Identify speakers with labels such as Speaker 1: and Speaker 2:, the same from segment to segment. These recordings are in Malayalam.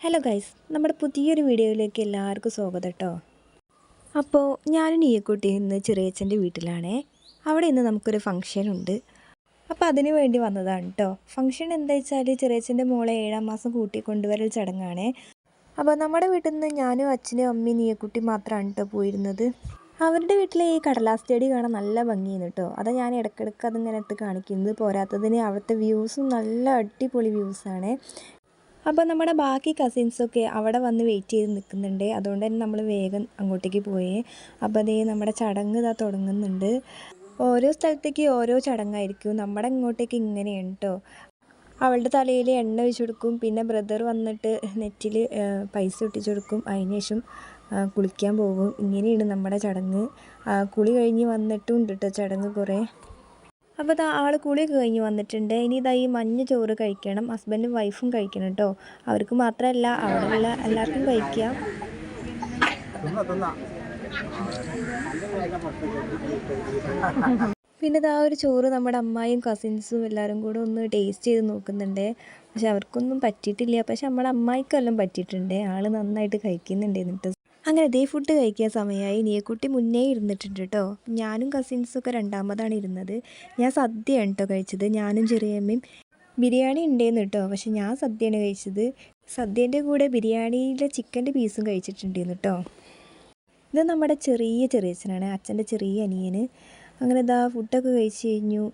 Speaker 1: ഹലോ ഗൈസ് നമ്മുടെ പുതിയൊരു വീഡിയോയിലേക്ക് എല്ലാവർക്കും സ്വാഗതം കേട്ടോ അപ്പോൾ ഞാനും നീയക്കുട്ടി ഇന്ന് ചെറിയച്ഛന്റെ വീട്ടിലാണേ. അവിടെ ഇന്ന് നമുക്കൊരു ഫംഗ്ഷൻ ഉണ്ട്. അപ്പോൾ അതിന് വേണ്ടി വന്നതാണ് കേട്ടോ ഫംഗ്ഷൻ എന്താ വെച്ചാൽ ചെറിയച്ഛന്റെ മോളെ ഏഴാം മാസം കൂട്ടി കൊണ്ടുവരൽ ചടങ്ങാണേ. അപ്പോൾ നമ്മുടെ വീട്ടിൽ നിന്ന് ഞാനും അച്ഛനും അമ്മയും നീയക്കുട്ടി മാത്രമാണ് കേട്ടോ പോയിരുന്നത്. അവരുടെ വീട്ടിലെ ഈ കടലാസ് ചെടി കാണാൻ നല്ല ഭംഗിയാണ് കേട്ടോ അതാ ഞാൻ ഇടയ്ക്കിടയ്ക്ക് അതിങ്ങനെ എടുത്ത് കാണിക്കുന്നത്. പോരാത്തതിന് അവിടുത്തെ വ്യൂസും നല്ല അടിപൊളി വ്യൂസാണ് അപ്പോൾ നമ്മുടെ ബാക്കി കസിൻസൊക്കെ അവിടെ വന്ന് വെയിറ്റ് ചെയ്ത് നിൽക്കുന്നുണ്ട്. അതുകൊണ്ട് തന്നെ നമ്മൾ വേഗം അങ്ങോട്ടേക്ക് പോയി. അപ്പോൾ അതേ നമ്മുടെ ചടങ്ങ് ഇതാ തുടങ്ങുന്നുണ്ട്. ഓരോ സ്ഥലത്തേക്ക് ഓരോ ചടങ്ങായിരിക്കും. നമ്മുടെ ഇങ്ങോട്ടേക്ക് ഇങ്ങനെയാണ് കേട്ടോ അവളുടെ തലയിൽ എണ്ണ ഒഴിച്ചു കൊടുക്കും. പിന്നെ ബ്രദർ വന്നിട്ട് നെറ്റിൽ പൈസ ഒട്ടിച്ചു കൊടുക്കും. അതിന് ശേഷം കുളിക്കാൻ പോകും. ഇങ്ങനെയാണ് നമ്മുടെ ചടങ്ങ്. കുളി കഴിഞ്ഞ് വന്നിട്ടും ഉണ്ട് കേട്ടോ ചടങ്ങ് കുറേ. അപ്പോൾ ഇതാ ആൾ കുളിയൊക്കെ കഴിഞ്ഞ് വന്നിട്ടുണ്ട്. ഇനി ഇതാ ഈ മഞ്ഞ ചോറ് കഴിക്കണം. ഹസ്ബൻഡും വൈഫും കഴിക്കണം കേട്ടോ. അവർക്ക് മാത്രമല്ല അവിടെയുള്ള എല്ലാവർക്കും കഴിക്കാം. പിന്നെ ഇതാ ഒരു ചോറ് നമ്മുടെ അമ്മായും കസിൻസും എല്ലാവരും കൂടെ ഒന്ന് ടേസ്റ്റ് ചെയ്ത് നോക്കുന്നുണ്ട്. പക്ഷെ അവർക്കൊന്നും പറ്റിയിട്ടില്ല. പക്ഷെ നമ്മുടെ അമ്മായിക്കെല്ലാം പറ്റിയിട്ടുണ്ട്. ആൾ നന്നായിട്ട് കഴിക്കുന്നുണ്ട് എന്നിട്ട്. അങ്ങനെ ദേ ഫുഡ് കഴിക്കാൻ സമയമായി. നീയക്കുട്ടി മുന്നേ ഇരുന്നിട്ടുണ്ട് കേട്ടോ ഞാനും കസിൻസൊക്കെ രണ്ടാമതാണ് ഇരുന്നത്. ഞാൻ സദ്യയാണ് കേട്ടോ കഴിച്ചത്. ഞാനും ചെറിയമ്മയും ബിരിയാണി ഉണ്ടേന്ന് കേട്ടോ പക്ഷെ ഞാൻ സദ്യയാണ് കഴിച്ചത്. സദ്യേന്റെ കൂടെ ബിരിയാണിയിലെ ചിക്കന്റെ പീസും കഴിച്ചിട്ടുണ്ടായിരുന്നു കേട്ടോ ഇത് നമ്മുടെ ചെറിയ ചെറിയച്ഛനാണ്. അച്ഛന്റെ ചെറിയ അനിയന്. അങ്ങനെ ഇതാ ഫുഡൊക്കെ കഴിച്ച് കഴിഞ്ഞു.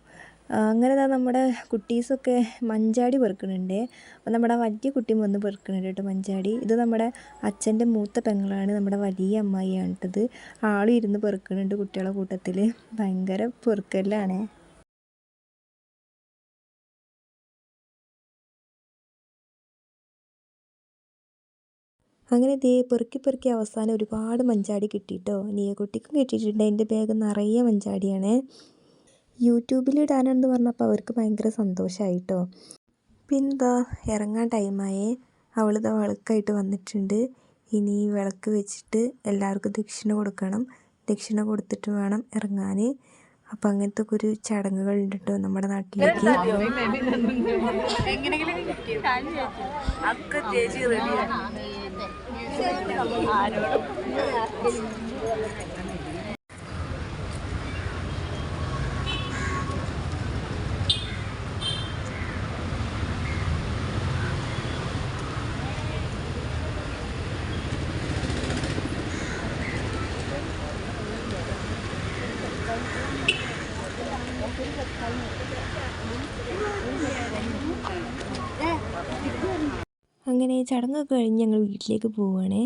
Speaker 1: അങ്ങനെ ഇതാ നമ്മുടെ കുട്ടീസൊക്കെ മഞ്ചാടി പെറുക്കണുണ്ട്. അപ്പോൾ നമ്മുടെ വലിയ കുട്ടിയും വന്ന് പെറുക്കണുണ്ട് കേട്ടോ മഞ്ചാടി. ഇത് നമ്മുടെ അച്ഛന്റെ മൂത്ത പെങ്ങളാണ് നമ്മുടെ വലിയ അമ്മായിയാണ് കേട്ടത് ആളും ഇരുന്ന് പെറുക്കണുണ്ട് കുട്ടികളുടെ കൂട്ടത്തിൽ ഭയങ്കര പെറുക്കലാണ് അങ്ങനെ ദേ പെറുക്കി പെറുക്കി അവസാനം ഒരുപാട് മഞ്ചാടി കിട്ടിയിട്ടോ നീയ കുട്ടിക്കും കിട്ടിയിട്ടുണ്ട്. എന്റെ ബാഗ് നിറയെ മഞ്ചാടിയാണ്. യൂട്യൂബിൽ ഇടാനെന്ന് പറഞ്ഞപ്പോൾ അവർക്ക് ഭയങ്കര സന്തോഷമായിട്ടോ പിന്നെന്താ ഇറങ്ങാൻ ടൈമായേ. അവളിതാ വിളക്കായിട്ട് വന്നിട്ടുണ്ട്. ഇനി വിളക്ക് വെച്ചിട്ട് എല്ലാവർക്കും ദക്ഷിണ കൊടുക്കണം. ദക്ഷിണ കൊടുത്തിട്ട് വേണം ഇറങ്ങാൻ അപ്പം അങ്ങനത്തെ ഒരു ചടങ്ങുകളുണ്ട് കേട്ടോ നമ്മുടെ നാട്ടിലേക്ക്. അങ്ങനെ ചടങ്ങൊക്കെ കഴിഞ്ഞ് ഞങ്ങൾ വീട്ടിലേക്ക് പോവുകയാണ്.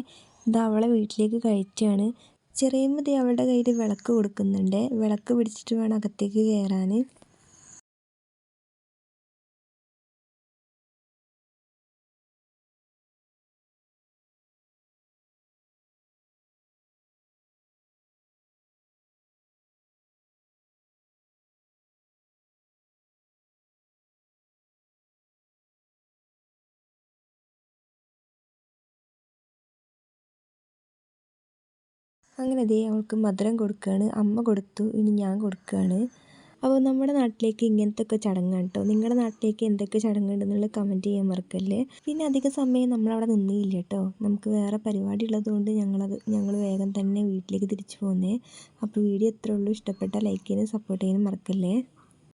Speaker 1: ഇത് അവളെ വീട്ടിലേക്ക് കയറ്റുകയാണ് ചെറിയമ്മതി അവളുടെ കയ്യിൽ വിളക്ക് കൊടുക്കുന്നുണ്ട്. വിളക്ക് പിടിച്ചിട്ട് വേണം അകത്തേക്ക് കയറാൻ. അങ്ങനെ ദേ അവൾക്ക് മധുരം കൊടുക്കുകയാണ് അമ്മ കൊടുത്തു ഇനി ഞാൻ കൊടുക്കുകയാണ് അപ്പോൾ നമ്മുടെ നാട്ടിലേക്ക് ഇങ്ങനത്തെ ഒക്കെ ചടങ്ങാണ് കേട്ടോ നിങ്ങളുടെ നാട്ടിലേക്ക് എന്തൊക്കെ ചടങ്ങുണ്ടെന്നുള്ള കമന്റ് ചെയ്യാൻ മറക്കല്ലേ. പിന്നെ അധിക സമയം നമ്മളവിടെ നിന്നില്ല കേട്ടോ നമുക്ക് വേറെ പരിപാടി ഉള്ളതുകൊണ്ട് ഞങ്ങളത് ഞങ്ങൾ വേഗം തന്നെ വീട്ടിലേക്ക് തിരിച്ചു പോകുന്നേ അപ്പോൾ വീഡിയോ എത്ര ഉള്ളൂ. ഇഷ്ടപ്പെട്ടാൽ ലൈക്ക് ചെയ്യാനും സപ്പോർട്ട് ചെയ്യാനും മറക്കല്ലേ.